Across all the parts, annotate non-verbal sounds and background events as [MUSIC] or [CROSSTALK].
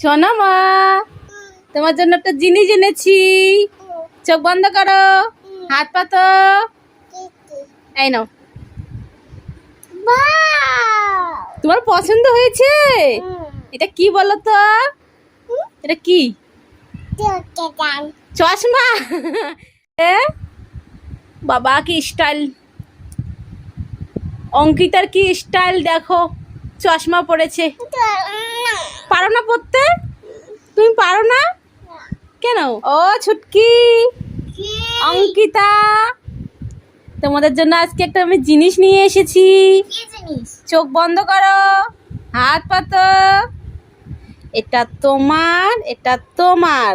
শোনো মা, তোমার জন্য একটা জিনিস এনেছি। চোখ বন্ধ করো, হাত পাতো তোমার পছন্দ হয়েছে? এটা কি বলো তো? এটা কি? চশমা? বাবা কি স্টাইল অঙ্কিতার কি স্টাইল দেখো। চশমা পড়েছে। [LAUGHS] পারো না পড়তে? তুমি পারো না? কেন? ও ছুটকি। অঙ্কিতা তোমাদের জন্য আজকে একটা আমি জিনিস নিয়ে এসেছি। চোখ বন্ধ করো হাত পাত। এটা তোমার এটা তোমার।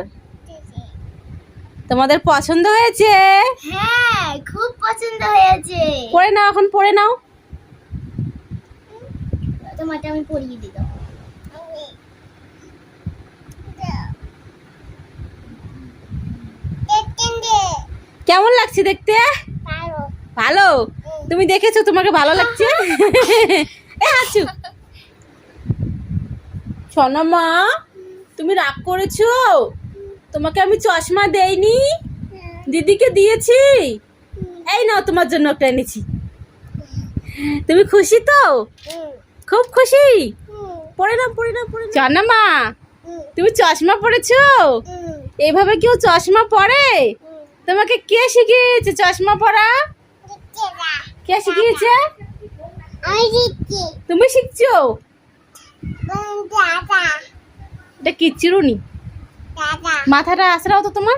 তোমাদের পছন্দ হয়েছে? হ্যাঁ খুব পছন্দ হয়েছে। পড়ে নাও এখন পড়ে নাও। তোমাকে আমি পরিয়ে দাও। কেমন লাগছে দেখতে? ভালো। তুমি দেখেছ তোমাকে ভালো লাগছে? [LAUGHS] তুমি রাগ করেছ? তোমাকে আমি চশমা দেইনি? দিদিকে দিয়েছি? এই নাও তোমার জন্য একটা এনেছি। তুমি খুশি তো? খুব খুশি? পড়ে নাও পড়ে নাও পড়ে জানা মা তুমি চশমা পড়েছো? এইভাবে কেউ চশমা পরে তোমাকে কে শিখিয়েছে চশমা পরা কে শিখিয়েছে? তুমি শিখছো? দাদা। এটা কি চিরুনি মাথাটা আসরাও তো তোমার?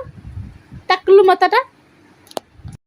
টাকলু মাথাটা?